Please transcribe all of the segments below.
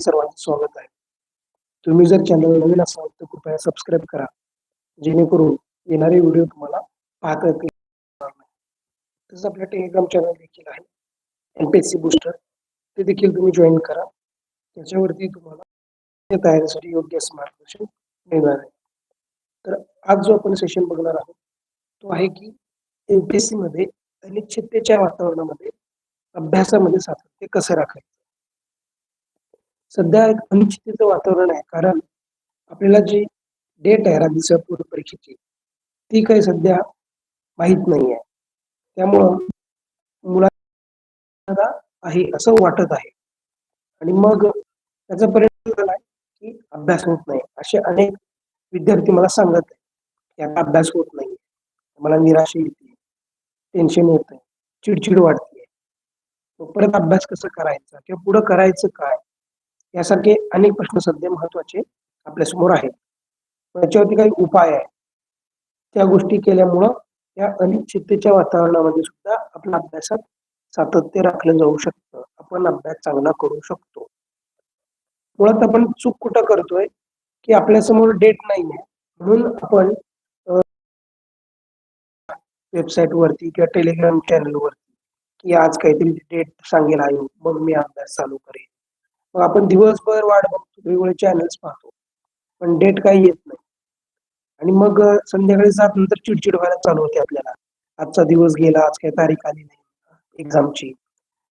सर्वांचं स्वागत आहे. तुम्ही जर चॅनल नवीन असाल, तर कृपया सबस्क्राईब करा. जेणेकरून येणारे व्हिडिओ तुम्हाला पाहता येतील. तसंच आपलं टेलिग्राम चॅनल देखील आहे. M P S C booster ते देखील तुम्ही जॉईन करा. त्याच्यावरती तुम्हाला तयारीसाठी योग्य मार्गदर्शन मिळणार आहे. तर आज जो आपण सेशन बघणार आहोत तो आहे की एम पी एस सी मध्ये अनिश्चिततेच्या वातावरणामध्ये अभ्यासामध्ये सातत्य कसं राखायचं? सध्या एक अनिश्चिततेचं वातावरण आहे. कारण आपल्याला जी डेट आहे राज्य पूर्व परीक्षेची ती काही सध्या माहीत नाही आहे त्यामुळं मुला आहे असं वाटत आहे. आणि मग त्याचा परिणाम झाला की अभ्यास होत नाही. असे अनेक विद्यार्थी मला सांगत आहे की अभ्यास होत नाही मला निराशा येते टेन्शन येत आहे चिडचिड वाटते परत अभ्यास कसं करायचा? किंवा पुढं करायचं काय? यासारखे अनेक प्रश्न सध्या महत्त्वाचे आपल्यासमोर आहेत. त्याच्यावरती काही उपाय आहे त्या गोष्टी केल्यामुळं या अनिश्चिततेच्या वातावरणामध्ये सुद्धा आपल्या अभ्यासात सातत्य राखलं जाऊ शकतं. आपण अभ्यास चांगला करू शकतो. मुळात आपण चूक कुठं करतोय? की आपल्यासमोर डेट नाही आहे म्हणून आपण वेबसाईट वरती किंवा टेलिग्राम चॅनल वरती की आज काहीतरी डेट सांगेल आयोग मग मी अभ्यास चालू करेन. मग आपण दिवसभर वाट बघतो वेगवेगळे चॅनल्स पाहतो. पण डेट काही येत नाही. आणि मग संध्याकाळी सात नंतर चिडचिड व्हायला चालू होते आपल्याला. आजचा दिवस गेला आज काही तारीख आली नाही. एक्झामची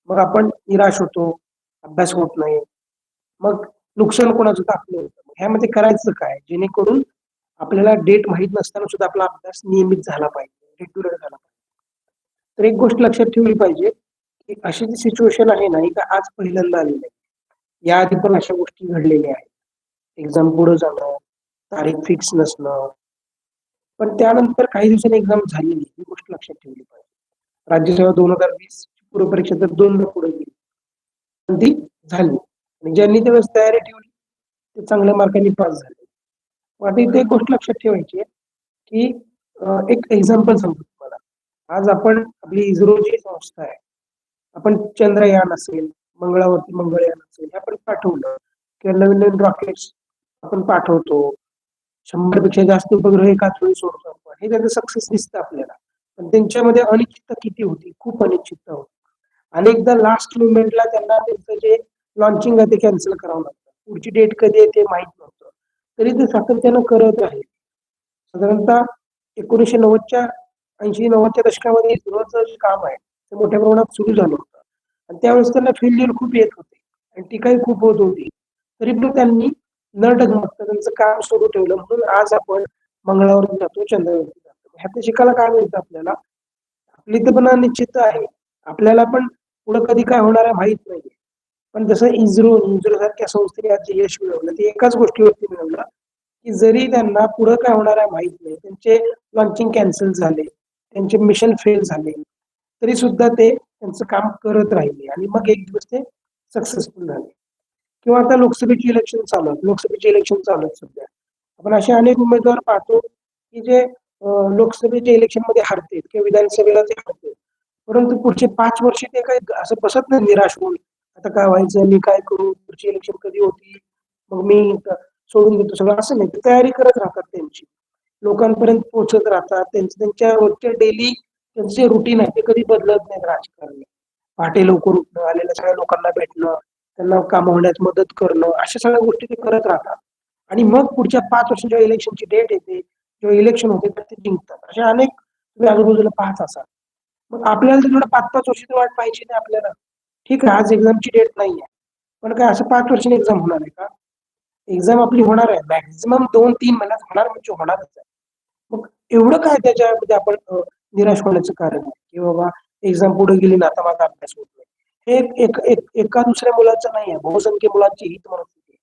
मग आपण निराश होतो. अभ्यास होत नाही. मग नुकसान कोणाचं दाखलं होतं? ह्यामध्ये करायचं काय? जेणेकरून आपल्याला डेट माहीत नसताना सुद्धा आपला अभ्यास नियमित झाला पाहिजे. रेग्युलर झाला पाहिजे. तर एक गोष्ट लक्षात ठेवली पाहिजे की अशी जी सिच्युएशन आहे ना का आज पहिल्यांदा आली नाही याआधी पण अशा गोष्टी घडलेल्या आहेत. एक्झाम पुढे जाणं तारीख फिक्स नसणं. पण त्यानंतर काही दिवसांनी एक्झाम झाली नाही ही गोष्ट लक्षात ठेवली पाहिजे. राज्यसेवा दोन हजार वीस पूर्वपरीक्षा तर दोनदा पुढे गेली. पण ती झाली आणि ज्यांनी त्यावेळेस तयारी ठेवली ते चांगल्या मार्कांनी पास झाले. आता इथे एक गोष्ट लक्षात ठेवायची आहे की एक एक्झाम्पल सांगतो तुम्हाला. आज आपण आपली इस्रोची संस्था आहे आपण चंद्रयान असेल मंगळावरती मंगळयान असेल हे आपण पाठवलं. किंवा नवीन नवीन रॉकेट्स आपण पाठवतो. शंभरपेक्षा जास्त उपग्रह एकाच वेळी सोडतो आपण. हे त्याचं सक्सेस दिसतं आपल्याला. पण त्यांच्यामध्ये अनिश्चितता किती होती? खूप अनिश्चितता होती. अनेकदा लास्ट मुवमेंटला त्यांना त्यांचं जे लॉन्चिंग आहे ते कॅन्सल करावं लागतं. पुढची डेट कधी आहे ते माहीत नव्हतं. तरी ते सातत्यानं करत आहे साधारणतः एकोणीसशे नव्वदच्या ऐंशी नव्वदच्या दशकामध्ये इस्रोचं जे काम आहे ते मोठ्या प्रमाणात सुरू झालं. आणि त्यावेळेस त्यांना फेल्युअर खूप येत होते. आणि टीकाही खूप होत होती. तरी पण त्यांनी न डगमगता त्यांचं काम सुरू ठेवलं. म्हणून आज आपण मंगळावरती जातो चंद्रावरती जातो. ह्यात शिकायला काय मिळतं आपल्याला? आपली तर पण निश्चित आहे. आपल्याला पण पुढे कधी काय होणार आहे माहीत नाहीये पण जसं इस्रो इस्रो सारख्या संस्थेने आज यश मिळवलं ते एकाच गोष्टीवरती मिळवलं की जरी त्यांना पुढं काय होणार आहे माहीत नाही त्यांचे लॉन्चिंग कॅन्सल झाले त्यांचे मिशन फेल झाले तरी सुद्धा ते त्यांचं काम करत राहिले आणि मग एक दिवस ते सक्सेसफुल झाले. किंवा आता लोकसभेचे इलेक्शन चालू आहेत. लोकसभेचे इलेक्शन चालू आहेत सध्या. आपण असे अनेक उमेदवार पाहतो की जे लोकसभेच्या इलेक्शनमध्ये हरते किंवा विधानसभेला ते हरते परंतु पुढचे पाच वर्ष ते काही असं बसत नाही निराश होऊन. आता काय व्हायचं मी काय करू? पुढची इलेक्शन कधी होती? मग मी सोडून देतो सगळं. असं नाही. तयारी करत राहतात त्यांची. लोकांपर्यंत पोहोचत राहतात. त्यांचं त्यांच्या रोजच्या डेली त्यांचे रुटीन आहे. ते कधी बदलत नाही राजकारण. पहाटे लवकर उठणं आलेल्या सगळ्या लोकांना भेटणं त्यांना काम होण्यात मदत करणं अशा सगळ्या गोष्टी ते करत राहतात. आणि मग पुढच्या पाच वर्षाच्या इलेक्शनची डेट येते जेव्हा इलेक्शन होते तर ते जिंकतात. अशा अनेक तुम्ही आजूबाजूला पाहत असाल. मग आपल्याला तर पाच पाच वर्ष वाट पाहिजे नाही आपल्याला. ठीक आहे आज एक्झामची डेट नाही आहे पण काय असं पाच वर्षाने एक्झाम होणार आहे का? एक्झाम आपली होणार आहे. मॅक्झिमम दोन तीन महिन्यात होणार म्हणजे होणारच आहे. मग एवढं काय त्याच्यामध्ये म्हणजे आपण निराश होण्याचं कारण आहे की बाबा एक्झाम पुढे गेली ना आता माझा अभ्यास होत नाही. हे एक एका दुसऱ्या मुलाचं नाही आहे. बहुसंख्य मुलांची हित मनस्थिती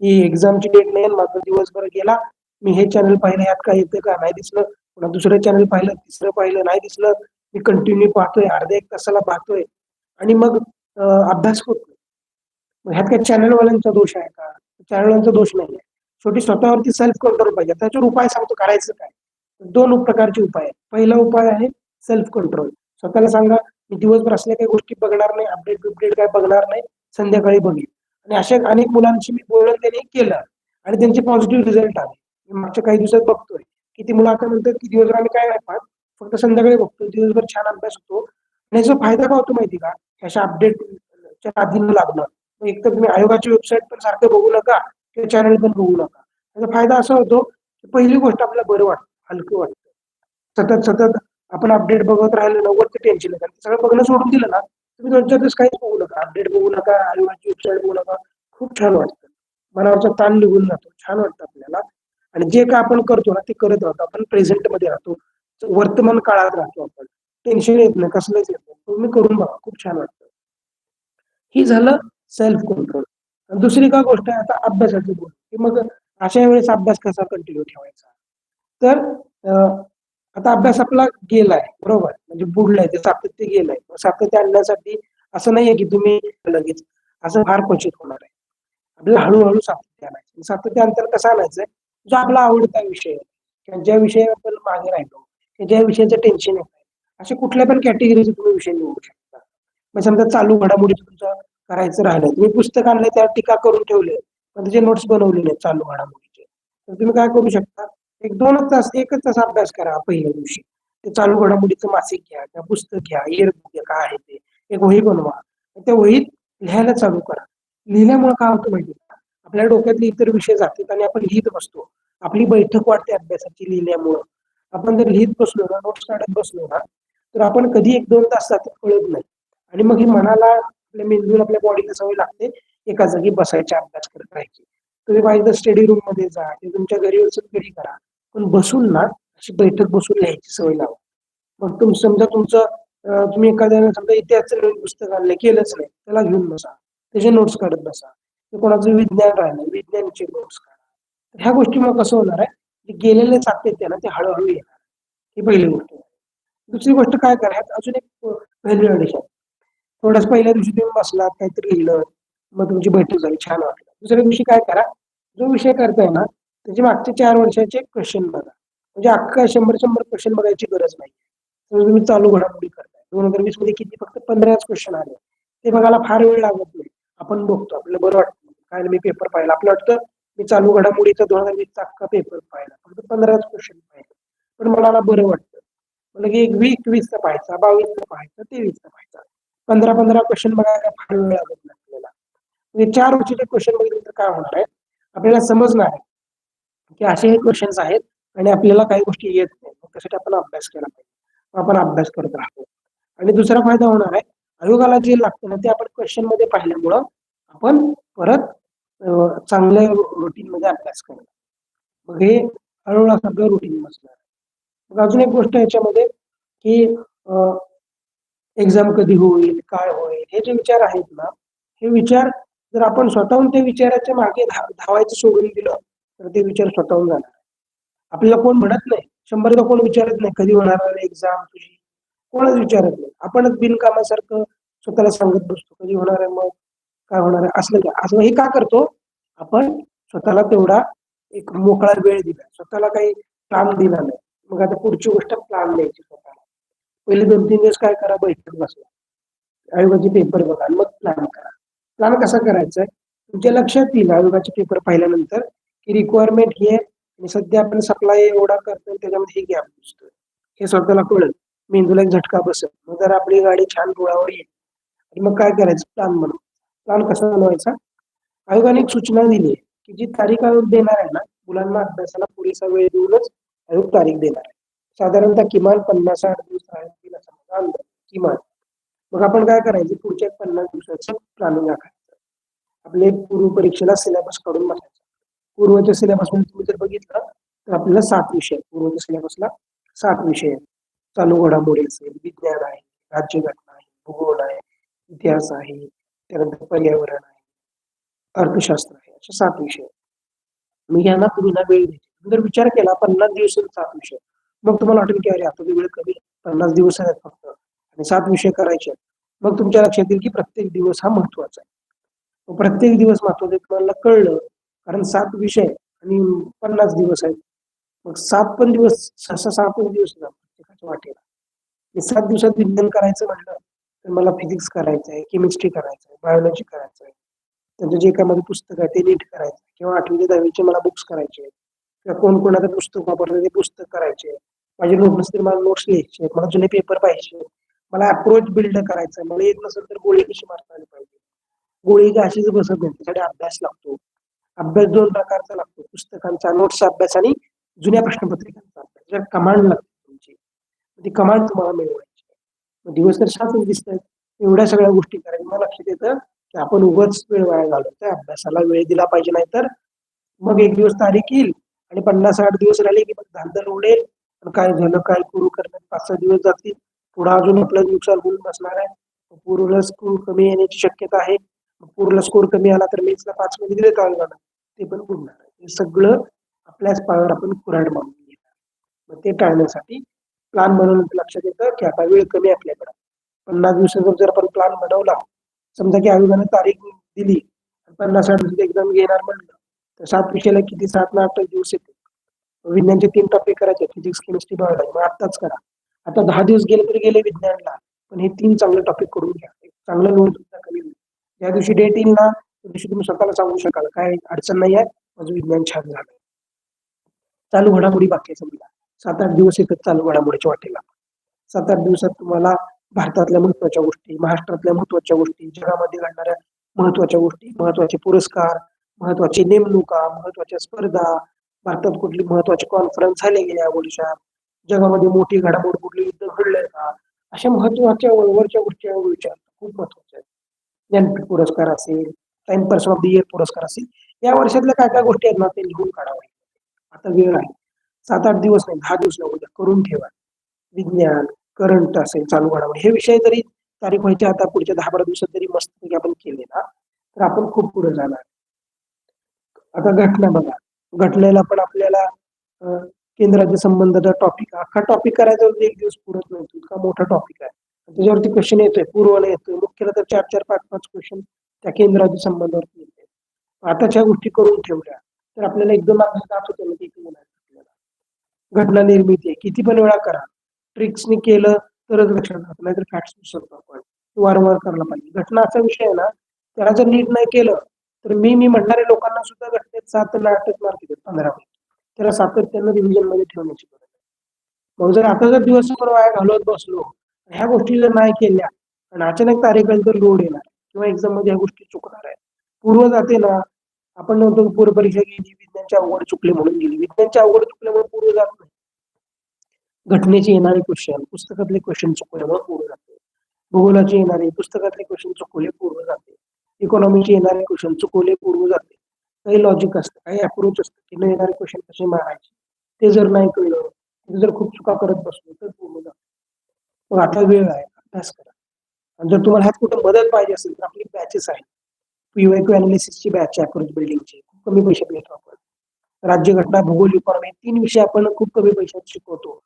की एक्झामची डेट नाही माझा दिवसभर गेला मी हे चॅनल पाहिलं यात काय येतं का? नाही दिसलं. पुन्हा दुसरं चॅनल पाहिलं तिसरं पाहिलं नाही दिसलं. मी कंटिन्यू पाहतोय अर्ध्या एक तासाला पाहतोय. आणि मग अभ्यास होत नाही. ह्यात काय चॅनलवाल्यांचा दोष आहे का? चॅनलवाल्यांचा दोष नाही आहे. शेवटी स्वतःवरती सेल्फ कंट्रोल पाहिजे. त्याच्यावर उपाय सांगतो करायचं काय? दोन प्रकारचे उपाय आहेत. पहिला उपाय आहे सेल्फ कंट्रोल स्वतःला सांगा मी दिवसभर असल्या काही गोष्टी बघणार नाही अपडेट बिपडेट काय बघणार नाही संध्याकाळी बघेन. आणि अशा अनेक मुलांशी मी बोलणं त्यांनी केलं आणि त्यांचे पॉझिटिव्ह रिझल्ट आले. मी मागच्या काही दिवसात बघतोय की ती मुलं आता म्हणतात की दिवसभर आम्ही काय नाही पाहत फक्त संध्याकाळी बघतो दिवसभर छान अभ्यास होतो. आणि याचा फायदा काय होतो माहिती का? अशा अपडेटच्या आधी लागणं. मग एक तर तुम्ही आयोगाची वेबसाईट पण सारखं बघू नका किंवा चॅनल पण बघू नका. त्याचा फायदा असा होतो की पहिली गोष्ट आपल्याला बरं वाटतं. हलकं वाटतं. सतत सतत आपण अपडेट बघत राहिलो ना वरती टेन्शन येतं. सगळं बघणं सोडून दिलं ना तुम्ही दोन चार दिवस काहीच बघू नका. अपडेट बघू नका आयोगाची वेबसाईट बघू नका. खूप छान वाटतं. मनावरचा ताण निघून जातो. छान वाटतं आपल्याला. आणि जे काय आपण करतो ना ते करत राहतो. आपण प्रेझेंटमध्ये राहतो. वर्तमान काळात राहतो आपण. टेन्शन येत नाही कसलंच येत नाही. तुम्ही करून बघा. खूप छान वाटतं. ही झालं सेल्फ कंट्रोल दुसरी काय गोष्ट आहे आता अभ्यासाची गोष्ट. की मग अशा वेळेस अभ्यास कसा कंटिन्यू ठेवायचा? तर आता अभ्यास आपला गेलाय बरोबर? म्हणजे बुडलाय ते सातत्य गेलंय. सातत्य आणण्यासाठी असं नाहीये की तुम्ही लगेच असं फार क्वचित होणार आहे. आपल्याला हळूहळू सातत्य आणायचं सातत्य अंतर कसं आणायचंय? जो आपला आवडता विषय आहे किंवा ज्या विषयावर आपण मागे राहिलो किंवा ज्या विषयाचं टेन्शन येत आहे अशा कुठल्या पण कॅटेगरीचे तुम्ही विषय निवडू शकता. मग समजा चालू घडामोडी तुमचं करायचं राहिलं तुम्ही पुस्तक आणले त्यावर टीका करून ठेवले पण त्याचे नोट्स बनवले नाहीत चालू घडामोडीचे. तर तुम्ही काय करू शकता? एक दोनच तास एकच तास अभ्यास करा पहिल्या दिवशी. ते चालू घडामोडीचं मासिक घ्या किंवा पुस्तक घ्या इयरबुक घ्या काय आहे ते. एक वही बनवा. त्या वहीत लिहायला चालू करा. लिहिल्यामुळे काय होतं माहिती का? आपल्या डोक्यातले इतर विषय जातात आणि आपण लिहित बसतो. आपली बैठक वाढते अभ्यासाची लिहिल्यामुळं. आपण जर लिहित बसलो ना नोट्स काढत बसलो ना तर आपण कधी एक दोन तास जातात कळत नाही. आणि मग ही मनाला आपल्या मेंदूला आपल्या बॉडीला सवय लागते एका जागी बसायची अभ्यास करत राहायची. तुम्ही बाहेर स्टडी रूममध्ये जा किंवा तुमच्या घरी घरी करा. पण बसून ना अशी बैठक बसून लिहायची सवय लावा. मग तुम समजा तुमचं तुम्ही एखाद्याने समजा इतिहास पुस्तक आणलं केलंच नाही त्याला घेऊन बसा. त्याचे नोट्स काढत बसा. कोणाचं विज्ञान राहिलं विज्ञानाचे नोट्स काढा. तर ह्या गोष्टीमुळे कसं होणार आहे? की गेलेले सातत्य ना ते हळूहळू येणार. ही पहिली गोष्ट. आहे. दुसरी गोष्ट काय करायचं अजून एक व्हॅल्यू ऍडिशन थोड्याच पहिल्या दिवशी तुम्ही बसलात काहीतरी लिहिलं मग तुमची बैठक झाली छान वाटलं. दुसऱ्या दिवशी काय करा? जो विषय करताय ना त्याचे मागचे चार वर्षाचे क्वेश्चन बघा. म्हणजे अख्खा शंभर शंभर क्वेश्चन बघायची गरज नाही. तर तुम्ही चालू घडामोडी करताय. दोन हजार वीसमध्ये किती फक्त पंधराच क्वेश्चन आले. ते बघायला फार वेळ लागत नाही. आपण बघतो. आपल्याला बरं वाटतं. काय नाही, मी पेपर पाहिला. आपलं वाटतं मी चालू घडामोडीचा दोन हजार वीसचा अख्खा पेपर पाहिला. फक्त पंधराच क्वेश्चन पाहिजे पण मला बरं वाटतं. म्हणजे की एक वीस वीसचा पाहायचा बावीसचा पाहायचा तेवीसचा पाहायचा. पंधरा पंधरा क्वेश्चन बघायला फार वेळ लागत नाही आपल्याला. म्हणजे चार वर्षाचे क्वेश्चन बघितले तर काय होणार आहे? आपल्याला समजणार आहे. की असे हे क्वेश्चन्स आहेत आणि आपल्याला काही गोष्टी येत नाही. त्यासाठी आपण अभ्यास केला पाहिजे. आपण अभ्यास करत राहतो. आणि दुसरा फायदा होणार आहे आयोगाला जे लागतं ना ते आपण क्वेश्चनमध्ये पाहिल्यामुळं आपण परत चांगल्या रुटीन मध्ये अभ्यास करणार. मग हे हळूहळू सगळं आपलं रुटीन बसणार मग अजून एक गोष्ट याच्यामध्ये की एक्झाम कधी होईल काय होईल हे जे विचार आहेत ना हे विचार जर आपण स्वतःहून ते विचाराच्या मागे धा- धावायचं सोडून दिलं तर ते विचार स्वतःहून जाणार आपल्याला कोण म्हणत नाही. शंभरदा कोण विचारत नाही कधी होणार एक्झाम तुझी? कोणच विचारत नाही. आपणच बिनकामासारखं स्वतःला सांगत बसतो कधी होणार आहे मग? काय होणार आहे? असलं काय असं हे का करतो? आपण स्वतःला तेवढा एक मोकळा वेळ दिला. स्वतःला काही प्लान दिला नाही. मग आता पुढची गोष्ट प्लान द्यायची स्वतःला. पहिले दोन तीन दिवस काय करा? बैठक बसला आयोगाचे पेपर बघा मग प्लॅन करा. प्लॅन कसा करायचा आहे? तुमच्या लक्षात येईल आयोगाचे पेपर पाहिल्यानंतर. की रिक्वायरमेंट ही आहे आणि सध्या आपण सप्लाय एवढा करतो त्याच्यामध्ये हे गॅप दिसतोय. हे स्वतःला कळेल. मेंदूला एक झटका बसेल. मग जर आपली गाडी छान रुळावर येईल आणि मग काय करायचं? प्लॅन बनव. प्लॅन कसा बनवायचा? आयोगाने एक सूचना दिली आहे की जी तारीख आयोग देणार आहे ना मुलांना अभ्यासाला पुरेसा वेळ देऊनच आयोग तारीख देणार आहे. साधारणतः किमान पन्नास आठ दिवस राहतील असं माझा अंदाज किमान. मग आपण काय करायचं? पुढच्या एक पन्नास दिवसाचं प्लॅनिंग आखायचं. आपले पूर्व परीक्षेला सिलेबस काढून बसायचं. पूर्वच्या सिलेबसमध्ये तुम्ही जर बघितलं तर आपल्याला सात विषय पूर्वच्या सिलेबसला सात विषय चालू घडामोडी असेल विज्ञान आहे राज्यघटना आहे भूगोल आहे इतिहास आहे त्यानंतर पर्यावरण आहे अर्थशास्त्र आहे. असे सात विषय मी यांना पुन्हा वेळ देते. जर विचार केला पन्नास दिवस सात विषय मग तुम्हाला वाटेल की अरे आता वेळ कमी पन्नास दिवस आहेत फक्त. आणि सात विषय करायचे आहेत. मग तुमच्या लक्षात येईल की प्रत्येक दिवस हा महत्त्वाचा आहे. प्रत्येक दिवस महत्त्वाचा तुम्हाला कळलं कारण सात विषय आणि पन्नास दिवस आहेत. मग सात पण दिवस सहसा सातच पण दिवस प्रत्येकाच्या वाटेला. सात दिवसात विज्ञान करायचं म्हटलं तर मला फिजिक्स करायचं आहे केमिस्ट्री करायचं आहे बायोलॉजी करायचं आहे. त्यांचं जे काय माझं पुस्तक आहे ते नीट करायचं किंवा आठवी ते दहावीचे मला बुक्स करायचे किंवा कोण कोणाचं पुस्तक वापरलं ते पुस्तक करायचे माझे नोट नसतील मला नोट्स लिहायचे मला जुने पेपर पाहिजे मला अप्रोच बिल्ड करायचा मला येत नसेल तर गोळी कशी मारता आली पाहिजे? गोळी का अशीच बसत नाही. त्यासाठी अभ्यास लागतो. अभ्यास दोन प्रकारचा लागतो. पुस्तकांचा नोट्सचा अभ्यास आणि जुन्या प्रश्नपत्रिकांचा अभ्यास. जर कमांड लागते तुमची ती कमांड तुम्हाला मिळवायची. मग दिवस तर दिसत आहेत एवढ्या सगळ्या गोष्टी करायच्या. मला लक्षात येतं की आपण उगाच वेळ वाया घालवतोय. अभ्यासाला वेळ दिला पाहिजे नाही तर मग एक दिवस तारीख येईल आणि पन्नास साठ दिवस राहिले की मग धांदल उडेल. आणि काय झालं काय करू करणार? पाच सहा दिवस जातील. पुढे अजून आपलं नुकसान होऊन बसणार आहे. पूर्ण स्कूल कमी येण्याची शक्यता आहे. पूर्ण स्कोर कमी आला तर मेन्सला पाच मध्ये दिले तर जाणार ते पण बुडणार हे सगळं आपल्याच पायावर आपण कुऱ्हाड मारून घेणार. मग ते टाळण्यासाठी प्लॅन बनवलं लक्षात येतं की आता वेळ कमी आपल्याकडे. पन्नास दिवसाचा जर आपण प्लॅन बनवला समजा की आयोगाने तारीख दिली पन्नास साठ दिवसात एक्झाम घेणार म्हणलं तर सात विषयाला किती? सात ना आठ दिवस येते विज्ञानचे तीन टॉपिक करायचे फिजिक्स केमिस्ट्री बायोलॉजी मग आत्ताच करा. आता दहा दिवस गेले तरी गेले विज्ञानला. पण हे तीन चांगले टॉपिक करून घ्या. एक चांगलं लोन तुमचा कमी होईल. या दिवशी डेट येईल ना त्या दिवशी तुम्ही स्वतःला सांगू शकाल. काय अडचण नाही आहे माझं विज्ञान छान झालं चालू घडामोडी बाकी आहे समजा. सात आठ दिवस एकच चालू घडामोडीच्या वाटेला. सात आठ दिवसात तुम्हाला भारतातल्या महत्त्वाच्या गोष्टी महाराष्ट्रातल्या महत्त्वाच्या गोष्टी जगामध्ये घडणाऱ्या महत्त्वाच्या गोष्टी महत्त्वाचे पुरस्कार महत्त्वाचे नेमणुका महत्त्वाच्या स्पर्धा भारतात कुठली महत्वाची कॉन्फरन्स झाले गेल्या वर्षात जगामध्ये मोठी घडामोड कुठली युद्ध घडलंय का? अशा महत्त्वाच्या वरच्या गोष्टी विचार खूप महत्त्वाच्या आहेत ज्ञानपीठ पुरस्कार असेल Time person of the year पुरस्कार असेल या वर्षातल्या काय काय गोष्टी आहेत ना ते लिहून काढावे. आता वेळ आहे. सात आठ दिवस नाही दहा दिवस नाही उद्या करून ठेवा. विज्ञान करंट असेल चालू घडामोडी. हे विषय जरी तारीख व्हायच्या आता पुढच्या दहा बारा दिवसात जरी मस्त आपण केले ना तर आपण खूप पुढे जाणार. आता घटना बघा. घटनेला पण आपल्याला केंद्राचे संबंधाचा टॉपिक अख्खा टॉपिक करायचा एक दिवस पुरत नाही इतका मोठा टॉपिक आहे. त्याच्यावरती क्वेश्चन येतोय. पूर्वला येतोय. मुख्यला तर चार चार पाच पाच क्वेश्चन त्या केंद्राच्या संबंधावरती येते आताच्या गोष्टी करून ठेवल्या तर आपल्याला एकदम अभ्यास जात होते ना आपल्याला. घटना निर्मिती किती पण वेळा करा. ट्रिक्सने केलं तरच लक्षात राहतं. नाहीतर फॅक्ट्स विसरतो आपण. वारंवार करायला पाहिजे. घटना असा विषय आहे ना त्याला जर नीट नाही केलं तर मी मी म्हणणाऱ्या लोकांना सुद्धा घटनेत सात आठच मार्क देतात पंधरा त्याला सातत्यानं रिव्हिजनमध्ये ठेवण्याची गरज आहे. मग जर आता जर दिवसभर वाया घालवत बसलो ह्या गोष्टी जर नाही केल्या. आणि अचानक तारीख तर लोड येणार. किंवा एक्झाममध्ये ह्या गोष्टी चुकणार आहे पूर्व जाते ना आपण नव्हतो पूर्व परीक्षा घ्यायची विज्ञानची अवघड चुकले म्हणून गेली. विज्ञानची अवघड चुकल्यामुळे पूर्व जात नाही. घटनेचे येणारे क्वेश्चन पुस्तकातले क्वेश्चन चुकल्यामुळे पूर्व जाते भूगोलाचे येणारे पुस्तकातले क्वेश्चन चुकवले पूर्व जाते इकॉनॉमीचे येणारे क्वेश्चन चुकवले पूर्व जाते काही लॉजिक असतं काही अप्रोच असतं. की न येणारे क्वेश्चन कसे मारायचे ते जर नाही कळलं जर खूप चुका करत बसलो तर पूर्ण जातो मग आता वेळ आहे अभ्यास करा. आणि जर तुम्हाला ह्यात कुठं मदत पाहिजे असेल तर आपली बॅचेस आहेत. पीवायक्यू अनालिसिसची बॅच आहे अप्रोच बिल्डिंगची खूप कमी पैशात घेतो आपण. राज्यघटना भूगोल इकॉनॉमी तीन विषय आपण खूप कमी पैशात शिकवतो.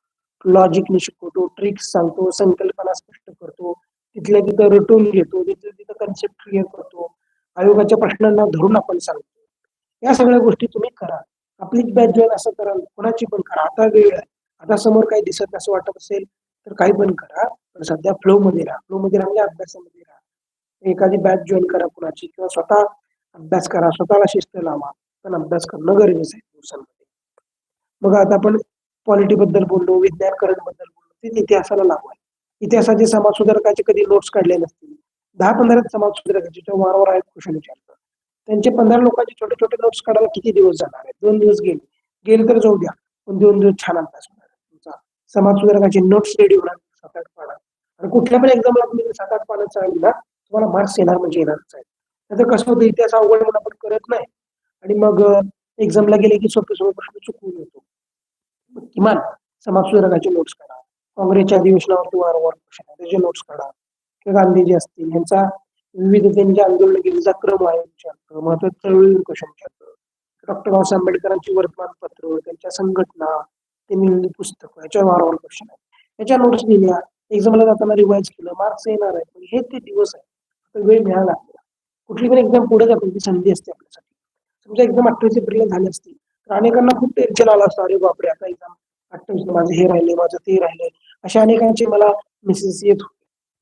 लॉजिकने शिकवतो ट्रिक्स सांगतो संकल्पना स्पष्ट करतो. तिथल्या तिथं रटून घेतो तिथल्या तिथं कन्सेप्ट क्लिअर करतो. आयोगाच्या प्रश्नांना धरून आपण सांगतो. या सगळ्या गोष्टी तुम्ही करा. आपली बॅच जॉईन असं करा कोणाची पण करा. आता वेळ आहे. आता समोर काही दिसत असं वाटत असेल तर काही पण करा. पण सध्या फ्लो मध्ये राहा. फ्लो मध्ये राहा म्हणजे अभ्यासामध्ये राहा. एखादी बॅच जॉईन करा कुणाची किंवा स्वतः अभ्यास करा. स्वतःला शिस्त लावा. पण अभ्यास करणं गरजेचं आहे दिवसांमध्ये. मग आता आपण पॉलिटी बद्दल बोललो विज्ञानकरणबद्दल बोललो. ते इतिहासाला लागू आहे. इतिहासाचे समाज सुधारकाचे कधी नोट्स काढले नसतील. दहा पंधरा समाज सुधारकाचे वारंवार आहेत क्वेश्चन विचारतात. त्यांचे पंधरा लोकांचे छोटे छोटे नोट्स काढायला किती दिवस जाणार आहेत? दोन दिवस गेले. गेले तर जाऊ द्या. पण दोन दिवस छान अभ्यास समाज सुधारकाचे नोट्स रेडी होणार सात आठ पाना आणि कुठल्या पण एक्झामला तुम्ही सात आठ पानं चालली ना तुम्हाला मार्क्स येणार म्हणजे येणारच आहे त्याचं कसं होतं इतिहास अवघड म्हणून आपण करत नाही. आणि मग एक्झामला गेले की सोपे सोपे प्रश्न चुकवून येतो. किमान समाज सुधारकाचे नोट्स काढा. काँग्रेसच्या अधिवेशनावरती वारंवार प्रश्न त्याचे नोट्स काढा. किंवा गांधीजी असतील यांचा विविध त्यांच्या आंदोलन केलेचा क्रम आहे विचारतं महत्वाचं चळवळी क्वेश्चन विचारतं. डॉक्टर बाबासाहेब आंबेडकरांची वर्तमानपत्र त्यांच्या संघटना ते लिहिलेली पुस्तकं याच्यावर वारंवार क्वेश्चन आहे. याच्या नोट्स दिल्या एक्झामला जाताना रिवाइज केलं मार्क्स येणार आहे पण हे ते दिवस आहे वेळ मिळाला आपल्याला. कुठली पण एक्झाम पुढे जातो ती संधी असते आपल्यासाठी. समजा एकदम अठ्ठावीस एप्रिलला झाली असती तर अनेकांना खूप टेन्शन आलं असतं अरे बापरे आता एक्झाम अठ्ठावीस माझं हे राहिले माझं ते राहिले अशा अनेकांचे मला मेसेज येत होते.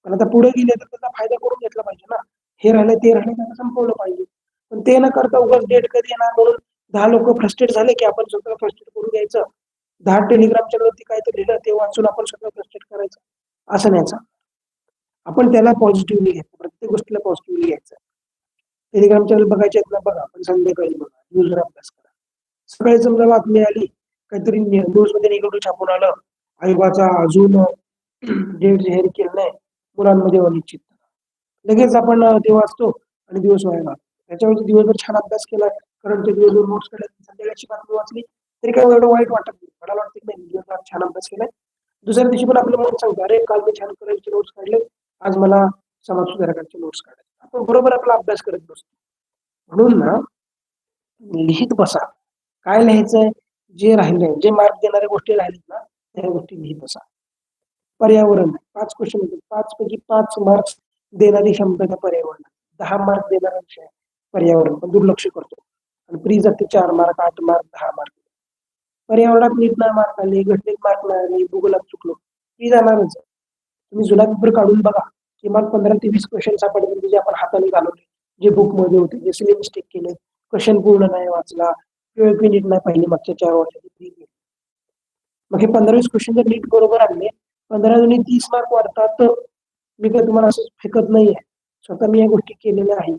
पण आता पुढे गेले तर त्याचा फायदा करून घेतला पाहिजे ना. हे राहिले ते राहिले त्यांना संपवलं पाहिजे. पण ते न करता उगाच डेट कधी येणार म्हणून दहा लोक फ्रस्ट्रेट झाले की आपण स्वतः फ्रस्ट्रेट करून घ्यायचं. दहा टेलिग्रामच्या वरती काय तर लिहिलं ते वाचून आपण स्वतः फ्रस्ट्रेट करायचं. असं न्यायचा आपण त्याला पॉझिटिव्हली घ्यायचं. प्रत्येक गोष्टीला पॉझिटिव्हली घ्यायचं. टेलिग्राम चॅनल बघायचे आहेत ना बघा. पण संध्याकाळी बघा. न्यूजवर अभ्यास करा. सकाळी समजा बातमी आली काहीतरी न्यूजमध्ये निगडून छापून आलं. आयोगाचा अजून डेट जाहीर केलं नाही मुलांमध्ये अनिश्चित लगेच आपण ते वाचतो आणि दिवस व्हायला त्याच्यावर त्याच्यावरती दिवसभर छान अभ्यास केला. कारण ते दिवसभर नोट्स काढले. संध्याकाळची बातमी वाचली. तरी काय एवढं वाईट वाटत नाही. मला वाटतं की नाही छान अभ्यास केलाय. दुसऱ्या दिवशी पण आपलं मन सांगतं अरे काल मी छान करायचे नोट्स काढले. आज मला समाज सुधारकांचे नोट्स काढायचे. आपण बरोबर आपला अभ्यास करत बसतो. म्हणून ना लिहित बसा. काय लिहायचंय जे राहिले जे मार्क देणाऱ्या गोष्टी राहिलेत ना त्या गोष्टी लिहित बसा. पर्यावरण. पाच क्वेश्चन होते. पाच पैकी पाच मार्क्स देणारी क्षमता पर्यावरण दहा मार्क देणारा विषय पर्यावरण. पण दुर्लक्ष करतो. आणि प्री जाते चार मार्क आठ मार्क दहा मार्क पर्यावरणात नीट नाही मार्क आले घटनेत मार्क नाही आले भूगोलात चुकलो. ती जाणारच. तुम्ही जुना पेपर काढून बघा. किमान पंधरा ते वीस क्वेश्चन सापडले जे आपण हाताने घालवले. जे बुकमध्ये होते जे सिले मिस्टेक केले. क्वेश्चन पूर्ण नाही वाचला. किंवा नीट नाही पाहिले मागच्या चार वर्षाची मग हे पंधरा वीस क्वेश्चन जर नीट बरोबर आणले पंधरा जुनी तीस मार्क वाढतात तर मी काय तुम्हाला असं फेकत नाहीये. स्वतः मी या गोष्टी केलेल्या आहेत.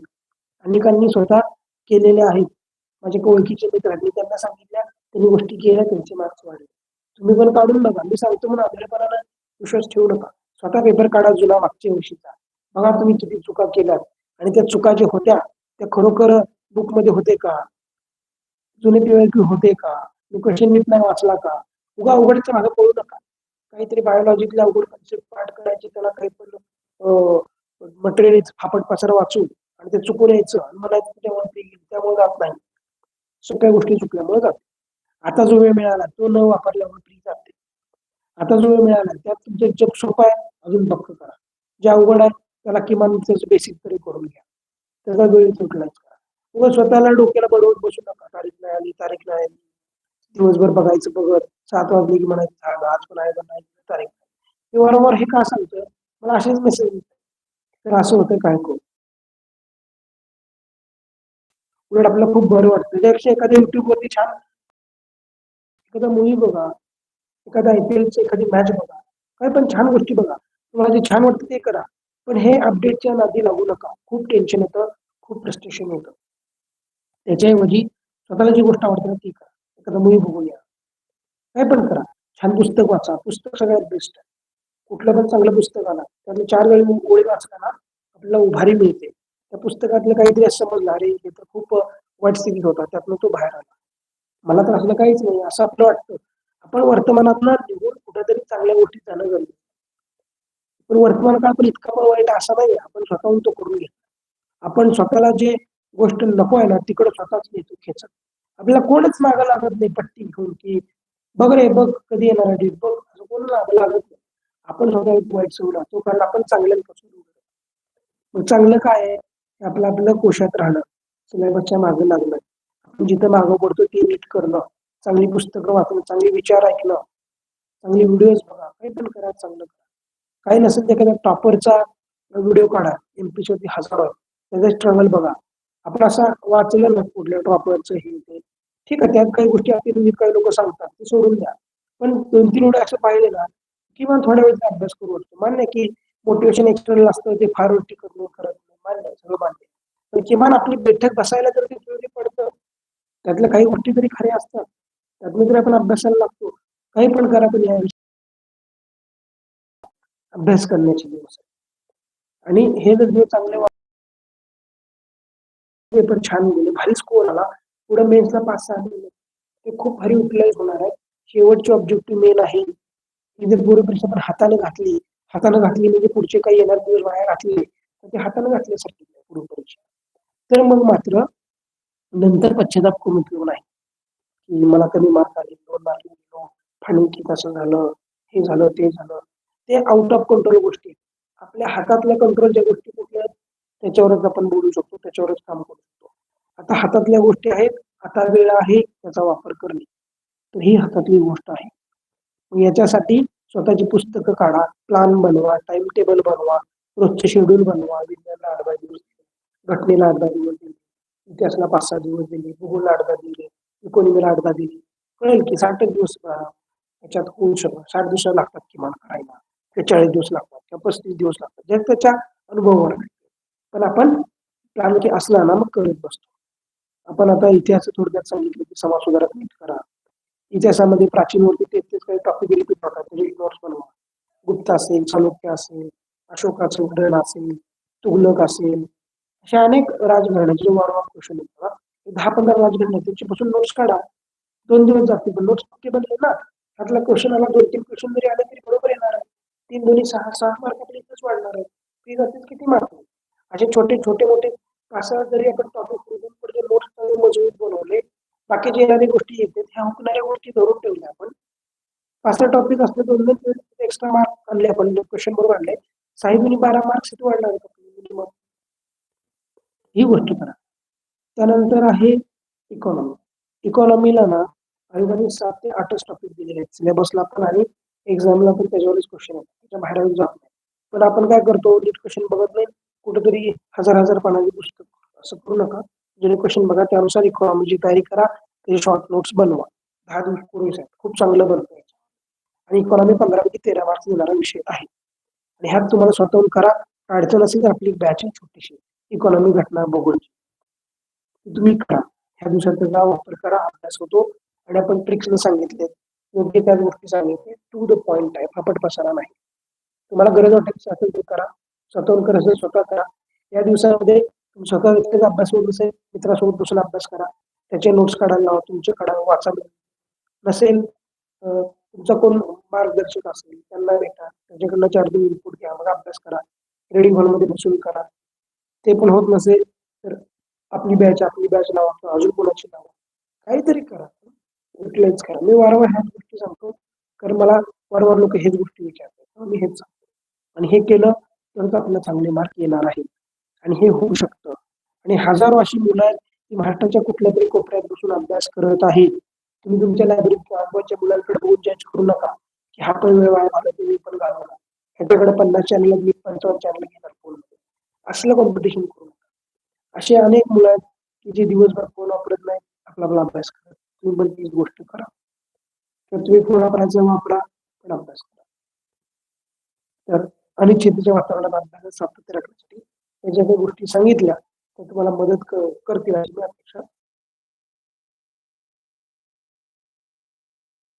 अनेकांनी स्वतः केलेल्या आहेत. माझ्या ओळखीचे मित्रांनी त्यांना सांगितल्या त्यांनी गोष्टी केल्या त्यांचे मार्क्स वाढले. तुम्ही पण काढून बघा. मी सांगतो म्हणून आग्रहपणानं विश्वास ठेवू नका. स्वतः पेपर काढा जुना मागच्या वर्षीचा. बघा तुम्ही किती चुका केल्यात आणि त्या चुका ज्या होत्या त्या खरोखर बुकमध्ये होते का? जुने पेपर होते का? क्वेश्चन नीट नाही वाचला का? उगा उघडच्या मागे पळू नका. काहीतरी बायोलॉजिकला अवघड कन्सेप्ट पाठ करायची त्याला काही पण मटेरियल फापट पसार वाचून आणि ते चुकून यायचं. आणि मला त्यामुळे जात नाही. सोप्या गोष्टी चुकल्यामुळे जात आता जो वेळ मिळाला तो न वापरल्यामुळे फ्री जाते. आता जो वेळ मिळाला, त्यात तुमचं जग सोपं आहे, अजून करा. जे अवघड आहे, त्याला किमान त्याचं बेसिक तरी करून घ्या. त्याचा वेळ सुटलाच करा स्वतःला डोक्याला बडवत बसू नका. तारीख नाही आली, तारीख नाही आली. दिवसभर बघायचं बघत, सात वाजले की म्हणायचं आज पण आहे नाही तारीख नाही. वारंवार हे का सांगतं मला असेच मेसेज तर असं होतं काय करू उलट आपल्याला खूप बरं वाटतं. एखाद्या युट्यूब वरती छान एखादा मूवी बघा एखादा आयपीएलची एखादी मॅच बघा काय पण छान गोष्टी बघा. तुम्हाला जे छान वाटतं ते करा. पण हे अपडेटच्या नादी लागू नका. खूप टेन्शन येतं खूप फ्रस्ट्रेशन येतं. त्याच्याऐवजी स्वतःला जी गोष्ट आवडते ना ती करा. एखादा मूवी बघूया. काय पण करा. छान पुस्तक वाचा. पुस्तक सगळ्यात बेस्ट आहे कुठलं पण चांगलं पुस्तक आला त्यातले चार वेळी ओळी वाचला ना आपल्याला उभारी मिळते. त्या पुस्तकातलं काहीतरी समजलं अरे हे तर खूप वाईट स्थितीत होता. त्यातनं तो बाहेर आला. मला तर असलं काहीच नाही असं आपलं वाटतं. आपण वर्तमानात निघून कुठेतरी चांगल्या गोष्टी जाणं गरजेचं पण वर्तमान काळ पण इतका पण वाईट असा नाही आपण स्वतःहून तो करून घेतो आपण स्वतःला जे गोष्ट नको आहे ना तिकडे स्वतःच नेतो खेचत. आपल्याला कोणच मागं लागत नाही पट्टी घेऊन की बघ रे बघ कधी येणार आहे बघ. असं कोण लागत नाही. आपण स्वतः एक वाईट सवय लागतो कारण आपण चांगल्यापासून मग चांगलं काय आहे? आपलं आपलं कोशात राहणं. सिलेबसच्या मागे लागणं. जिथं मागं पडतो ते नीट करणं. चांगली पुस्तकं वाचणं चांगले विचार ऐकणं चांगले व्हिडिओज बघा काही पण करा चांगलं करा. काही नसेल तर एखाद्या टॉपरचा व्हिडिओ काढा एमपीसी वरती हजार. त्याचा स्ट्रगल बघा. आपण असा वाचलं ना कुठल्या टॉपरचं हे ते. ठीक आहे त्यात काही गोष्टी अतिरिक्त काही लोक सांगतात ते सोडून द्या. पण दोन तीन वेळा असं पाहिले ना किमान थोड्या वेळेचा अभ्यास करू वाटतो. मान्य की मोटिवेशन एक्सटर्नल असतं ते फार गोष्टी करून करत नाही. मान्य सगळं मान्य पण किमान आपली बैठक बसायला जर ते पडतं त्यातल्या काही गोष्टी तरी खऱ्या असतात. त्यातून जर आपण अभ्यासाला लागतो. काही पण करा पण या अभ्यास करण्याचे दिवस. आणि हे जर दिवस चांगले पेपर छान गेले. भारी स्कोर आला. पुढे मेन्सला पाच सहा गेले ते खूप भारी युटिलाइज होणार आहे शेवटचे ऑब्जेक्टिव्ह मेन आहे. ही जर पूर्व परीक्षा पण हाताने घातली हाताने घातली म्हणजे पुढचे काही येणार दिवस बाहेर घातले तर ते हाताने घातल्यासारखे आहे पूर्व परीक्षा तर मग मात्र नंतर पश्चाताप करून उपयोग नाही की मला कमी मार्क आले दोन मार्क गेलो फाणिकी कसं झालं हे झालं ते झालं. ते आउट ऑफ कंट्रोल गोष्टी. आहेत. आपल्या हातातल्या कंट्रोल ज्या गोष्टी कुठल्या आहेत त्याच्यावरच आपण बोलू शकतो त्याच्यावरच काम करू शकतो. आता हातातल्या गोष्टी आहेत आता वेळ आहे त्याचा वापर करणे. तर ही हातातली गोष्ट आहे. मग याच्यासाठी स्वतःची पुस्तकं काढा प्लान बनवा टाइम टेबल बनवा रोजचे शेड्यूल बनवा विज्ञानला अर्धा दिवस घटनेला अर्धा दिवस दिले इतिहासला पाच सहा दिवस दिले भूगोलला अर्धा दिले इकॉनॉमीला अर्धा दिली. कळेल की साठ एक दिवस त्याच्यात याच्यात होऊ शकतं. साठ दिवस लागतात किमान करायला किंवा चाळीस दिवस लागतात किंवा पस्तीस दिवस लागतात. जे त्याच्या अनुभवावर पण आपण प्लॅन की असला ना मग करत बसतो. आपण आता इतिहास थोडक्यात सांगितलं की समाज सुधारक नीट करा. इतिहासामध्ये प्राचीन वरती तेच काही टॉपिक रिपीट होतात म्हणजे इग्नोर्स बनवा गुप्त असेल चालुक्य असेल अशोकाचं उड्डण असेल तुघलक असेल अशा अनेक राजघराण्याचे वारंवार क्वेश्चन येतात दहा पंधरा राजघराणे त्याच्यापासून नोट्स काढा. दोन दिवस जातील पण नोट्स पक्के बनले ना. त्यातला क्वेश्चन आला दोन तीन क्वेश्चन जरी आले तरी बरोबर येणार आहे. तीन दोन्ही सहा सहा मार्कापर्यंतच वाढणार आहे ती जातील किती मार्क असे छोटे छोटे मोठे पाच जरी आपण टॉपिक करून पुढचे नोट्स मजबूत बनवले बाकीचे येणाऱ्या गोष्टी येतात ह्या हुकणाऱ्या गोष्टी धरून ठेवल्या आपण. पाच सहा टॉपिक असले दोन दोन एक्स्ट्रा मार्क आणले आपण क्वेश्चन बरोबर आणले. साहेबांनी बारा मार्क्स इथे वाढणार ही गोष्ट करा. त्यानंतर आहे इकॉनॉमी इकॉनॉमीला ना आयोगाने सात ते आठच टॉपिक दिलेले आहेत. सिलेबसला पण आणि एक्झामला पण त्याच्यावरच क्वेश्चन आहेत. त्याच्या बाहेर जात नाही. पण आपण काय करतो नीट क्वेश्चन बघत नाही. कुठेतरी हजार हजार पानाची पुस्तक असं करू नका. जुने क्वेश्चन बघा त्यानुसार इकॉनॉमीची तयारी करा. त्याचे शॉर्ट नोट्स बनवा. दहा दिवस आहेत खूप चांगलं बनतं आणि इकॉनॉमी पंधरापैकी तेरा मार्क्स देणारा विषय आहे. आणि ह्यात तुम्हाला स्वतःहून करा. अडचण असेल तर आपली बॅच आहे छोटीशी इकॉनॉमी घटना भूगोलची तुम्ही करा. ह्या दिवसात त्याचा वापर करा अभ्यास होतो. आणि आपण ट्रिक्स सांगितले योग्य त्या गोष्टी सांगितले. टू द पॉइंट आहे. फापट पसारा नाही. तुम्हाला गरज वाटायची असेल ते करा. स्वतःहून असेल स्वतः करा. या दिवसामध्ये तुम्ही स्वतः व्यक्तीचा अभ्यास होत असेल मित्रासोबत बसून अभ्यास करा. त्याचे नोट्स काढायला लावा. तुमचे काढा. वाचा. नसेल तुमचा कोण मार्गदर्शक असेल त्यांना भेटा. त्यांच्याकडनं चार दिवस इनपुट घ्या. मग अभ्यास करा. रेडिंग हॉलमध्ये बसून करा. ते पण होत नसेल तर आपली बॅच आपली बॅच लावा किंवा अजून कोणाची लावा काहीतरी करा. युटिलाइज करा. मी वारंवार ह्याच गोष्टी सांगतो कारण मला वारंवार लोक हेच गोष्टी विचारतात. मी हेच सांगतो. आणि हे केलं तरच आपल्याला चांगले मार्क येणार आहेत. आणि हे होऊ शकतं. आणि हजारो अशी मुलं आहेत की महाराष्ट्राच्या कुठल्या तरी कोपऱ्यात बसून अभ्यास करत आहेत. तुम्ही तुमच्या लायब्ररीत आजूबाजूच्या मुलांकडे बघून जज करू नका. की हा पण वेळ वाया घालवतो पण घालवला ह्याच्याकडे पन्नास चॅनल मी पंचावन्न चॅनल घेणार फोनमध्ये असलं कॉम्पिटिशन करू नका. असे अनेक मुलं आहेत की जे दिवसभर फोन वापरत नाहीत आपला आपला अभ्यास करत. तुम्ही पण तीच गोष्ट करा. तर तुम्ही फोन वापरायचा वापरा पण अभ्यास करा. तर अनिश्चिततेच्या वातावरणात अभ्यासात सातत्य राखण्यासाठी या ज्या काही गोष्टी सांगितल्या तर तुम्हाला मदत करतील अशी मी अपेक्षा